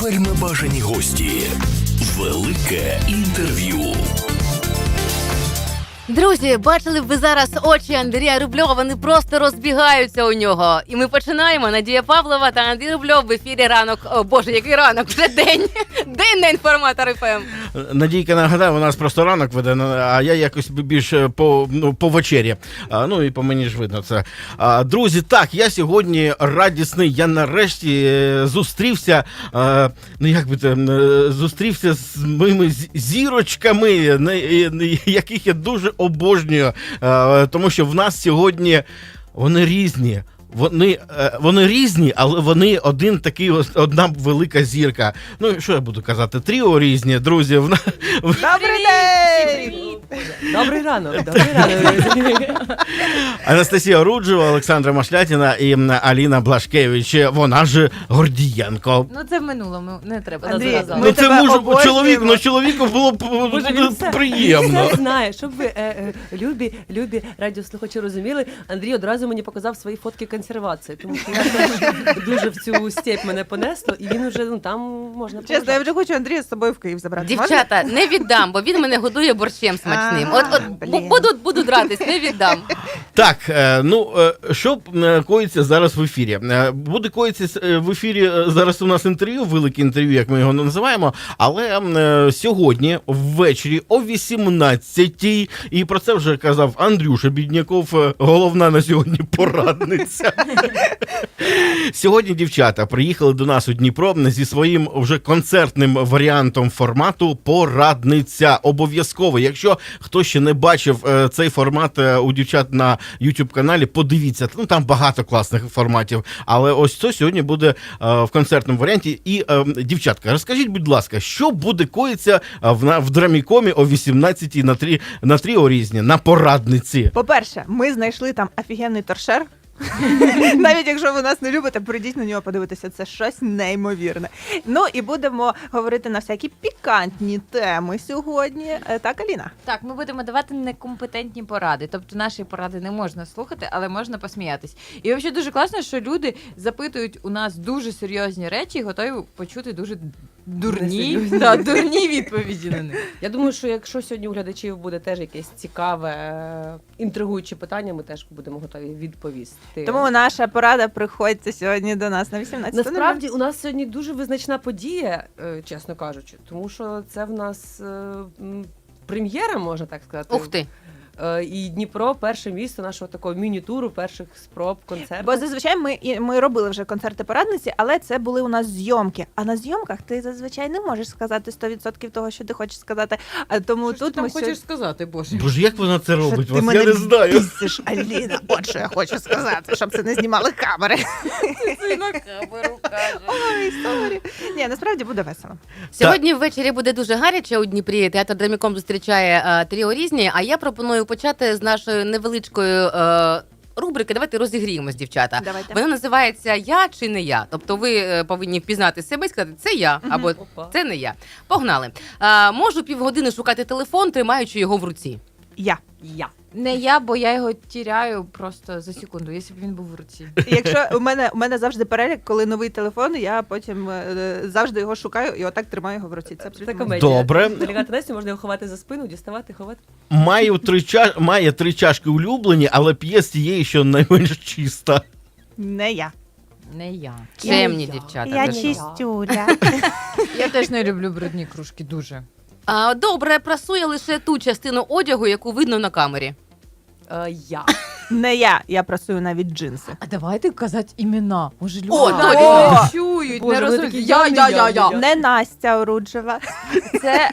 Вельми бажані гості. Велике інтерв'ю. Друзі, бачили б ви зараз очі Андрія Рубльова, вони просто розбігаються у нього. І ми починаємо. Надія Павлова та Андрій Рубльов в ефірі ранок. О Боже, який ранок? Вже день. День на інформатор ФМ. Надійка нагадаю, у нас просто ранок веде, а я якось більш е, по, ну, по вечері. А, ну і по мені ж видно це. А, друзі, так, я сьогодні радісний. Я нарешті е, зустрівся. е, ну як би це, е, зустрівся з моїми зірочками, яких я дуже обожнюю. е, тому що в нас сьогодні вони різні. Вони, е, вони різні, але вони один такий, одна велика зірка. Ну, що я буду казати? Тріо різні, друзі. В, Добрий день! Добрий ранок, добрий ранок. Анастасія Руджева, Олександра Машлятіна і Аліна Блашкевич. Вона ж Гордієнко. Ну це в минулому, не треба Андрій, називати. ми ну це тебе муж обожнюємо. чоловік, ну чоловіку було б все, приємно. Він все знає, щоб ви е, е, любі, любі радіослухачі розуміли. Андрій одразу мені показав свої фотки консервації, тому що я теж дуже в цю степь мене понесло, і він вже ну там можна Чесно, я поважати. вже хочу Андрія з собою в Київ забрати. Дівчата, не віддам, бо він мене годує борщем смачним. А, От, от блін. буду, буду дратись, не віддам. Так, е, ну е, що е, коїться зараз в ефірі? Буде коїться в ефірі зараз у нас інтерв'ю, велике інтерв'ю, як ми його називаємо. Але сьогодні ввечері о 18-й, і про це вже казав Андрюша Бідняков, головна на сьогодні порадниця. Сьогодні дівчата приїхали до нас у Дніпро зі своїм вже концертним варіантом формату Порадниця. Обов'язково. Якщо хто ще не бачив цей формат у дівчат на youtube каналі, подивіться. Ну там багато класних форматів. Але ось це сьогодні буде е, в концертному варіанті. І е, дівчатка, розкажіть, будь ласка, що буде коїться е, в, в драмікомі о 18-й на трі на тріо різні на порадниці. По-перше, ми знайшли там офігенний торшер. Навіть якщо ви нас не любите, прийдіть на нього подивитися. Це щось неймовірне. Ну і будемо говорити на всякі пікантні теми сьогодні. Е, Так, Аліна? Так, ми будемо давати некомпетентні поради. Тобто наші поради не можна слухати, але можна посміятись. І взагалі дуже класно, що люди запитують у нас дуже серйозні речі і готові почути дуже дурні, Несерйозні. да, дурні відповіді на них. Я думаю, що якщо сьогодні у глядачів буде теж якесь цікаве, е, інтригуюче питання, ми теж будемо готові відповісти. Тому наша порада приходьте сьогодні до нас на 18 Насправді у нас сьогодні дуже визначна подія, е, чесно кажучи, тому що це в нас е, м, прем'єра, можна так сказати. Ух ти. Е, І Дніпро перше місто нашого такого міні-туру, перших спроб концерту. Бо зазвичай ми, і- ми робили вже концерти порадниці, але це були у нас зйомки. А на зйомках ти зазвичай не можеш сказати 100% того, що ти хочеш сказати. А тому Що ж ти тут там ми хочеш сказати, Боже? Боже, як вона це робить? Що Вас ти я не знаю. бісиш, Аліна. От що я хочу сказати, щоб це не знімали камери. Ти на камеру кажеш. Ой, сорі. Ні, насправді буде весело. Сьогодні ввечері буде дуже гаряче у Дніпрі. Театр Драміком зустрічає е, тріо різні. А я пропоную почати з нашої невеличкої е, рубрики. Давайте розігріємось, дівчата. Давайте. Вона називається Я чи не я. Тобто ви е, повинні впізнати себе і сказати, це я або це не я. Погнали. А, можу півгодини шукати телефон, тримаючи його в руці. Я. Я. Не я, бо я його тіряю просто за секунду, якщо б він був в руці. Якщо у мене у мене завжди перелік, коли новий телефон, я потім е, завжди його шукаю і отак тримаю його в руці. Це Це абсолютно комедія. Добре. Делегати Насті можна його ховати за спину, діставати, ховати. Має три, ча... має три чашки улюблені, але п'є з тієї, що найменш чиста. не я. Не я. Чемні Я. дівчата. Я ви що? чистюля. Я теж не люблю брудні кружки, дуже. А, добре, прасує лише ту частину одягу, яку видно на камері. Е, я. Не я. Я прасую навіть джинси. А давайте казати імена. Може, люди О, точно. не чують, Боже, не вони розуміють. такі, Я, я, я, не я, я, я. я. Не Настя Оруджева. Це,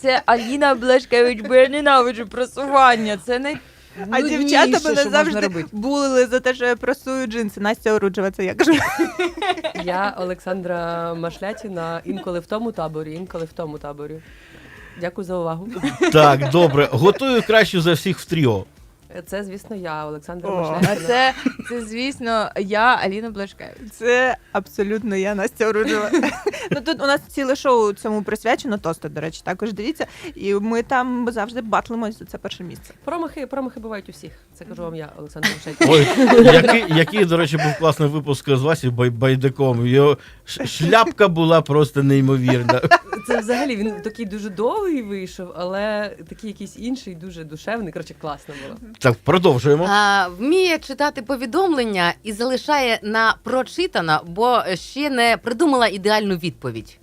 це Аліна Блешкевич, бо я ненавиджу просування. Це не А дівчата мене завжди булили за те, що я прасую джинси. Настя Оруджева, це я кажу. Я Олександра Машлятіна інколи в тому таборі, інколи в тому таборі. Дякую за увагу. Так, добре. Готую кращу за всіх в тріо. Це, звісно, я, Олександра О. А це, це, звісно, я, Аліна Блашкевич. Це абсолютно я Настя Оружева. ну тут у нас ціле шоу цьому присвячено тости, до речі, також дивіться. І ми там завжди батлимось за це перше місце. Промахи, промахи бувають у всіх. Це кажу вам я, Олександр Машевська. Ой, який, який, до речі, був класний випуск з Васі Бай- Байдаком. Його ш- шляпка була просто неймовірна. Це взагалі він такий дуже довгий вийшов, але такий якийсь інший, дуже душевний. Коротше, класно було. Так, продовжуємо. А, вміє читати повідомлення і залишає на прочитано, бо ще не придумала ідеальну відповідь.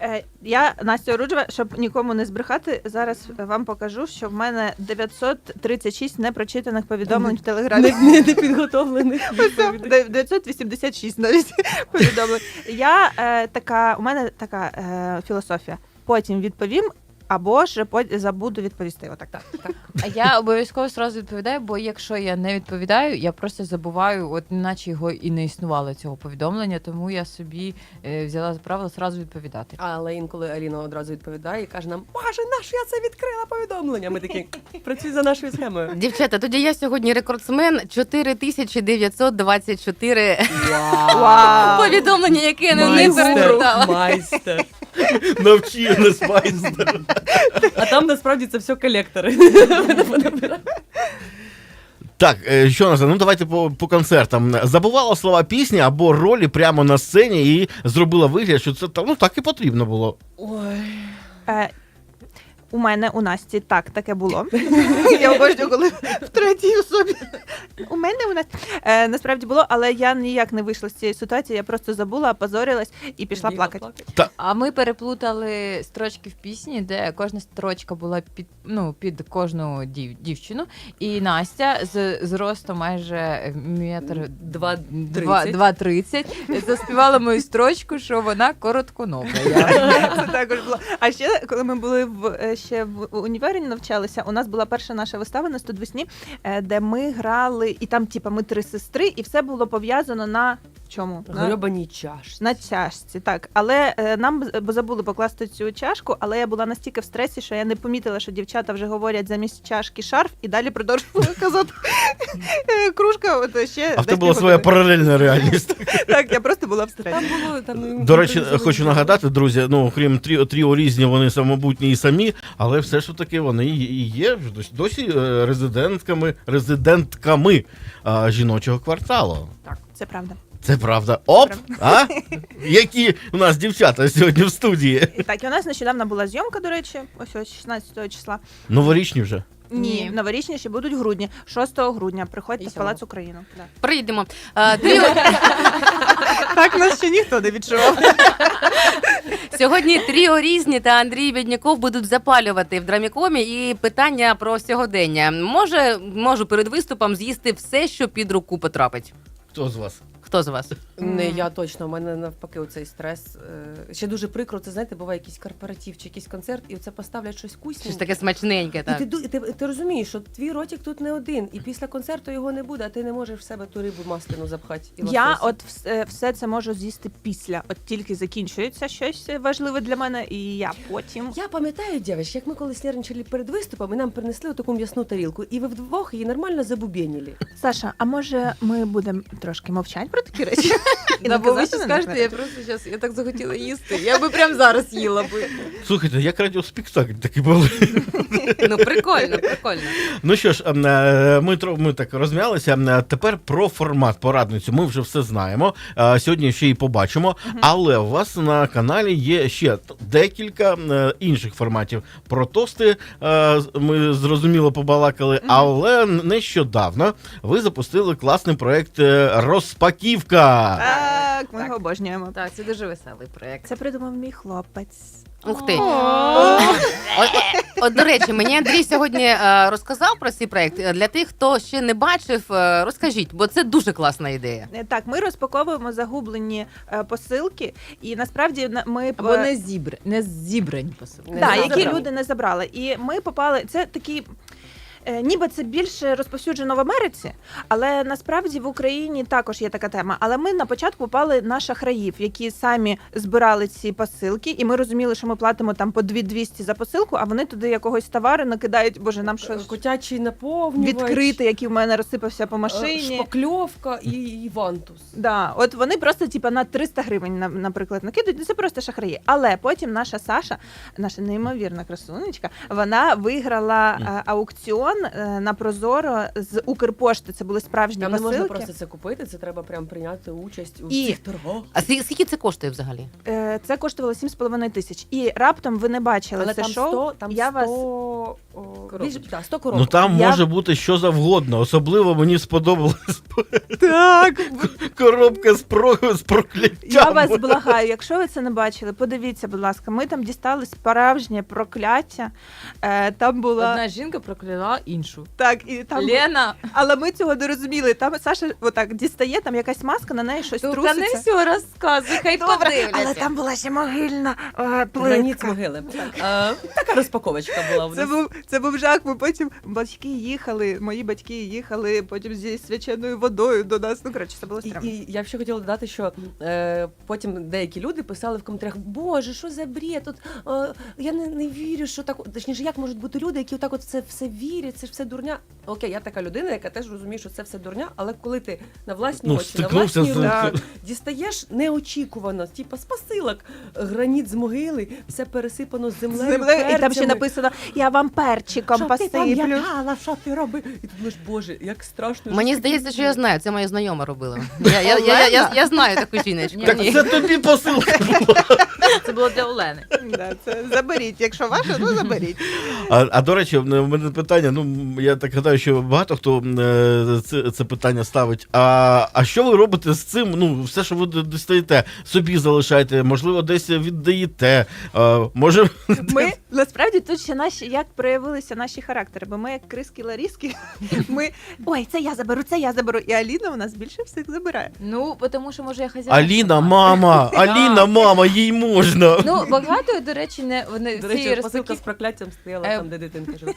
Е, я Настя Оружева, щоб нікому не збрехати, зараз вам покажу, що в мене 936 непрочитаних повідомлень в телеграмі. Не, не, підготовлених відповідей. Де- 986 навіть повідомлень. Я е, така, у мене така е, філософія. Потім відповім, або ж забуду відповісти. Отак. Так, так. А я обов'язково сразу відповідаю, бо якщо я не відповідаю, я просто забуваю, от наче його і не існувало цього повідомлення, тому я собі е, взяла за правило сразу відповідати. Але інколи Аліна одразу відповідає і каже нам: Боже, наш я це відкрила повідомлення. Ми такі працюй за нашою схемою. Дівчата, тоді я сьогодні рекордсмен 4924 Вау! повідомлення, яке я не, не перечитала. майстер. Навчи нас майстер. А там насправді це все колектори. Так, е, що нас? Ну давайте по, по концертам. Забувала слова пісні або ролі прямо на сцені і зробила вигляд, що це ну, так і потрібно було. Ой. Е, у мене у Насті так таке було. Я обожнюю, коли в третій особі. У мене у нас е, насправді було, але я ніяк не вийшла з цієї ситуації. Я просто забула, опозорилась і пішла плакати. А ми переплутали строчки в пісні, де кожна строчка була під ну під кожну дів, дівчину. І Настя з зростом майже метр Два два- тридцять. заспівала мою строчку, що вона коротконога. Це також було. А ще коли ми були в е, ще в універі навчалися, у нас була перша наша вистава на студвесні, е, де ми грали, і там, типа, ми три сестри, і все було пов'язано на чому? На, Гребані чаш. на чашці, так. Але е, нам б- бо забули покласти цю чашку, але я була настільки в стресі, що я не помітила, що дівчата вже говорять замість чашки шарф, і далі продовжували казати е, кружка. От ще А в тебе була своя паралельна реальність. Так, я просто була в стресі. Там було там. До речі, хочу нагадати, друзі, ну окрім тріо, тріо різні, вони самобутні і самі, але все ж таки вони і і є ж досі е, резидентками, резидентками а, жіночого кварталу. Так, Це правда. Це правда. Оп! А? Які у нас дівчата сьогодні в студії? І так, і у нас нещодавно була зйомка, до речі, ось ось 16 числа. Новорічні вже. Ні, Ні. новорічні ще будуть в грудні. 6 грудня приходьте І в Палац Україну. Да. Прийдемо. А, тріо... Так нас ще ніхто не відчував. Сьогодні тріо різні та Андрій Бідняков будуть запалювати в драмікомі і питання про сьогодення. Може, можу перед виступом з'їсти все, що під руку потрапить. Хто з вас? Хто з вас? Не я точно, у мене навпаки оцей стрес. е, Ще дуже прикро, це знаєте, буває якийсь корпоратив чи якийсь концерт, і оце поставлять щось Щось вкусненьке. таке смачненьке, І так. ти, ду- і ти, ти розумієш, що твій ротик тут не один, і після концерту його не буде, а ти не можеш в себе ту рибу масляну запхати. І Я лосося. от все, все це можу з'їсти після. От тільки закінчується щось важливе для мене, і я потім. Я пам'ятаю, дівчат, як ми колись нервничали перед виступом, і нам принесли таку м'ясну тарілку, і ви вдвох її нормально забубєніли. Саша, а може ми будемо трошки мовчати про такі речі? Да, бо ви ще скажете, я просто зараз я так захотіла їсти. Я би прямо зараз їла би. Слухайте, як радіоспектакль такий був. Ну прикольно, прикольно. Ну що ж, ем, е, ми, тро- ми так розм'ялися. Ем, е, Тепер про формат порадницю. Ми вже все знаємо. Е, Сьогодні ще й побачимо. Але у вас на каналі є ще т- декілька е, інших форматів. Про тости е, з- ми зрозуміло побалакали, але нещодавно ви запустили класний проект е, Розпаківка. Так, ми його обожнюємо. Так, це дуже веселий проєкт. Це придумав мій хлопець. Ух ти. О. До речі, мені Андрій сьогодні е, розказав про цей проект. Для тих, хто ще не бачив, е, розкажіть, бо це дуже класна ідея. Е, Так, ми розпаковуємо загублені е, посилки, і насправді на- ми Або не зібр... не зібрані посилки. Не да, забрали. які люди не забрали. І ми попали. Це такий. Е, Ніби це більше розповсюджено в Америці, але насправді в Україні також є така тема. Але ми на початку попали на шахраїв, які самі збирали ці посилки, і ми розуміли, що ми платимо там по 2200 за посилку, а вони туди якогось товару накидають. Боже, нам що Котячий наповнювач, відкрити, який в мене розсипався по е, машині. шпакльовка і, і вантус. Да, от вони просто типа на 300 гривень, на- наприклад, накидують. Це просто шахраї. Але потім наша Саша, наша неймовірна красунечка, вона виграла е, аукціон на Прозоро з Укрпошти. Це були справжні Там не можна просто це купити, це треба прям прийняти участь у І- цих торгах. А скільки скільки це коштує взагалі? Е, Це коштувало 7,5 тисяч. І раптом ви не бачили Але це там шоу. 100, там я 100 вас о, Коробочок. да, 100 коробок. Ну там Я- може бути що завгодно. Особливо мені сподобалась так. коробка з, про... з прокляттям. Я вас благаю, якщо ви це не бачили, подивіться, будь ласка. Ми там дістали справжнє прокляття. Е, Там була Одна жінка прокляла іншу. так, і там Лена, Але ми цього не розуміли. Там Саша отак дістає, там якась маска, на неї щось тільки не труситься. все розказуй, хай подивляться. але там була ще могильна е, Граніт плитка. могили. Е, така розпаковочка була в Це нас. був це був жах. Ми потім батьки їхали, мої батьки їхали потім зі свяченою водою до нас. Ну коротше, це було І, стрімно. і я ще хотіла додати, що е, потім деякі люди писали в коментарях: Боже, що за бред? Тут е, я не, не вірю, що так. Точніше, як можуть бути люди, які отак от це все вірять, це ж все дурня. Окей, я така людина, яка теж розуміє, що це все дурня, але коли ти на власні Ну, очі, на стикнувся власні з- руки дістаєш неочікувано, типа з посилок, граніт з могили, все пересипано землею. Землею, і там ще перцями. написано: я вам перчиком Що ти там посиплю. що ти робиш? І ти думаєш, боже, як страшно. Мені що здається, що я знаю, це моя знайома робила. Я, я, я, я, я, я знаю таку жіночку. Так Ні. це тобі посилка була. Це було для Олени. Да, це заберіть. Якщо ваше, ну заберіть. А, а до речі, в мене питання. Ну я так гадаю, що багато хто е, це, це питання ставить. А, а що ви робите з цим? Ну, все, що ви достаєте, собі залишаєте, можливо, десь віддаєте. Може, Ми насправді тут ще наші як проявилися наші характери, бо ми як криски ларіски. Ми ой, це я заберу, це я заберу. І Аліна у нас більше всіх забирає. Ну, тому що може я хазяйка. Аліна, мама, Аліна, мама, їй можна. Ну, багато, до речі, не вони До цієї речі, посилка з прокляттям стояла Е, там, де дитинка жила.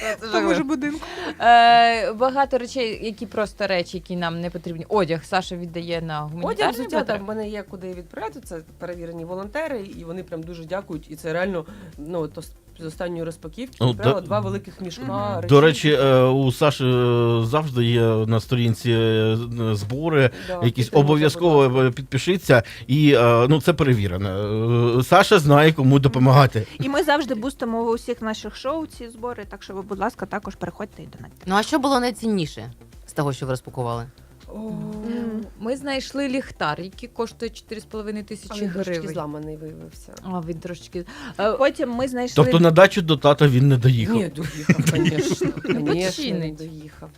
Це Тому ж жахливо. будинку. Е, багато речей, які просто речі, які нам не потрібні. Одяг Саша віддає на Одяг взуття потреби. там в мене є куди відправляти. Це перевірені волонтери, і вони прям дуже дякують. І це реально ну то з останньої розпаківки Ну, відправила да- два великих мішка. Речей. До речі, е, у Саші е, завжди є на сторінці е, збори. Да, Якісь обов'язково підпишіться, і ну це перевірено. Саша знає, кому допомагати. І ми завжди бустимо в усіх наших шоу ці збори. Так що ви, будь ласка, також переходьте і донатьте. Ну а що було найцінніше з того, що ви розпакували? О, Ми знайшли ліхтар, який коштує 4,5 а тисячі гривень. трошки гривень. зламаний виявився. А, він трошки. Е, Потім ми знайшли Тобто на дачу до тата він не доїхав. Ні, доїхав, звісно. Звісно, не Починить. доїхав.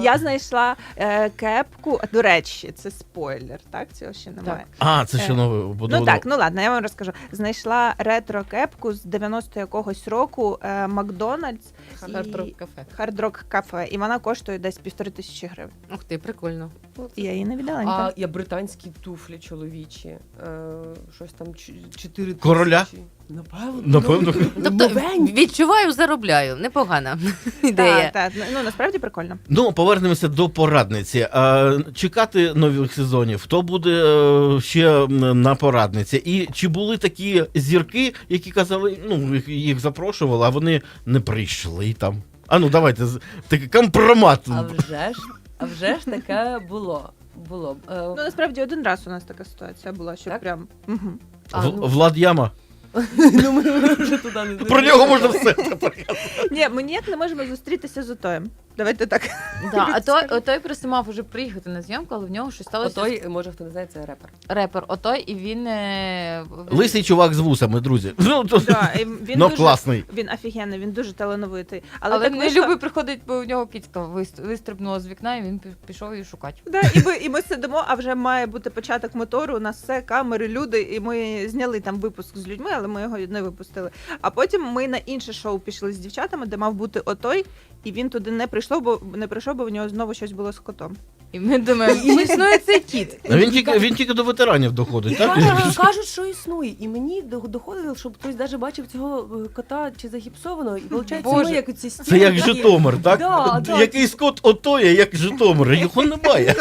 Я знайшла е, кепку. До речі, це спойлер, так? Цього ще немає. А, це ще Е, нове буде. Ну так, ну ладно, я вам розкажу. Знайшла ретро кепку з 90 якогось року е, Макдональдс Хардрок кафе. Хардрок кафе, і вона коштує десь півтори тисячі гривень. Ух ти, прикольно. Я її не віддала А є британські туфлі чоловічі. Е, щось там 4 тисячі. Короля? Напевно. Напевно. Тобто відчуваю, заробляю. Непогана ідея. Так, так, ну насправді прикольно. Ну, повернемося до порадниці. А, чекати нових сезонів. Хто буде е, ще на порадниці? І чи були такі зірки, які казали, ну їх, запрошували, а вони не прийшли там. А ну давайте такий компромат. А вже ж, а вже ж таке було. Було. Е, Ну насправді один раз у нас така ситуація була, що Так? прям. Угу. а, ну, Влад Яма. ну, ми вже туди не Про нього можна все. Ні, ми ніяк не можемо зустрітися з Отоєм. Давайте так. Да, а той, той просто мав уже приїхати на зйомку, але в нього щось сталося. Отой, може хто не знає, це репер. Репер, отой, і він. е, в- Лисий чувак з вусами, друзі. Ну, то, Да, і він ну дуже, класний. Він офігенний, він дуже талановитий. Але, Але, так не вийшло- любить приходить, бо в нього кицька вис- вистрибнула з вікна, і він пі- пішов її шукати. Да, і, ми, і ми сидимо, а вже має бути початок мотору, у нас все, камери, люди, і ми зняли там випуск з людьми, але ми його не випустили. А потім ми на інше шоу пішли з дівчатами, де мав бути отой, і він туди не прийшов, бо не прийшов, бо в нього знову щось було з котом. І ми думаємо, і існує цей кіт. А Він тільки він тільки до ветеранів доходить, так? Кажуть, кажуть, що існує. І мені до- доходило, щоб хтось навіть бачив цього е, кота чи загіпсованого. І виходить, Боже. ми як ці стіни. Це як Житомир, так? Да, да. Який скот отоє, як Житомир, його немає.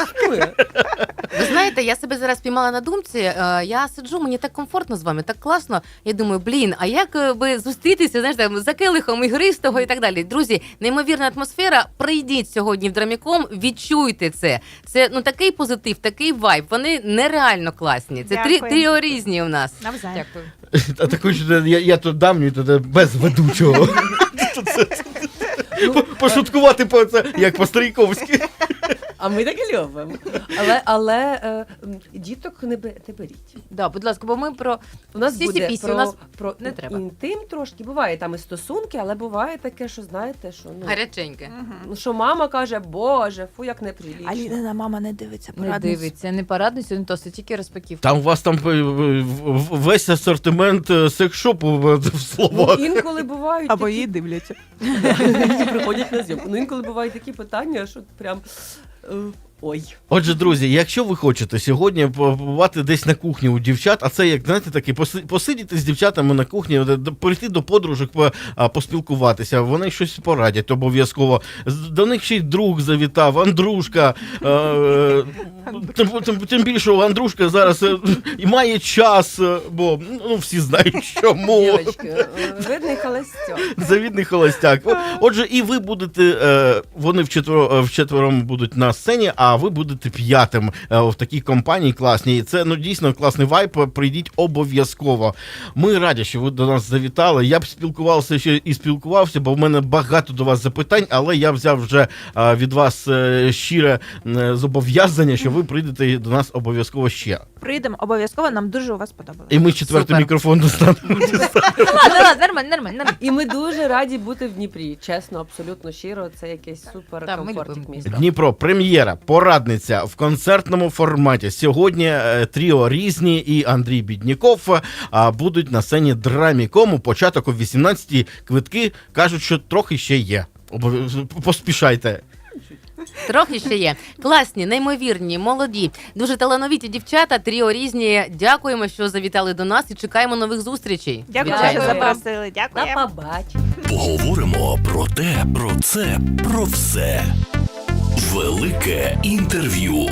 Ви знаєте, я себе зараз піймала на думці. е, Я сиджу, мені так комфортно з вами, так класно. Я думаю, блін, а як е, би зустрітися, знаєш, там, за келихом ігристого і так далі. Друзі, неймовірна атмосфера. Прийдіть сьогодні в драміком, відчуйте це. Це ну такий позитив, такий вайб. Вони нереально класні. Це три Дякую. тріо різні у нас. Навзаєм. Дякую. А також я, я тут давній туди без ведучого. По- Пошуткувати по це, як по-старійковськи. А ми так і любимо. Але, але е, діток не, бе- не беріть. Да, будь ласка, бо ми про У нас Всі буде сіпісі, про, у нас про не треба. інтим трошки. Буває там і стосунки, але буває таке, що знаєте, що ну, Гаряченьке. ну, що мама каже, боже, фу, як неприлічно. Алінина мама не дивиться не дивиться, не порадницю, не то, це тільки розпаківка. Там у вас там е, в- в- весь асортимент е, секс-шопу в в Ну, словах. інколи бувають Або такі її дивляться. які приходять на зйомку. Ну інколи бувають такі питання, що прям Oh. Ой. Отже, друзі, якщо ви хочете сьогодні побувати десь на кухні у дівчат, а це як знаєте, таке поси- посидіти з дівчатами на кухні, прийти до подружок, поспілкуватися, вони щось порадять обов'язково. До них ще й друг завітав, Андрушка. е, Тим, більше Андрушка зараз е, і має час, е, бо ну всі знають, чому. Видний холостяк. Завідний холостяк. Отже, і ви будете, е, вони вчетверо, вчетвером будуть на сцені, а ви будете п'ятим е, в такій компанії класній. Це ну дійсно класний вайб. Прийдіть обов'язково. Ми раді, що ви до нас завітали. Я б спілкувався ще і спілкувався, бо в мене багато до вас запитань, але я взяв вже е, від вас е, щире зобов'язання, що ви прийдете до нас обов'язково ще. Прийдемо обов'язково, нам дуже у вас подобалося. І ми четвертий Супер. мікрофон достанемо. Ладно, ладно, нормально, нормально. І ми дуже раді бути в Дніпрі. Чесно, абсолютно щиро. Це якесь супер ми місто. Дніпро, прем'єра, порадниця в концертному форматі. Сьогодні е, тріо різні і Андрій Бідніков а, будуть на сцені драмікому. Початок о 18-й. Квитки кажуть, що трохи ще є. Поспішайте. Трохи ще є. Класні, неймовірні, молоді, дуже талановиті дівчата, тріо різні. Дякуємо, що завітали до нас і чекаємо нових зустрічей. Дякую, що запросили. Дякую. побачимо. Поговоримо про те, про це, про все. Велике інтерв'ю.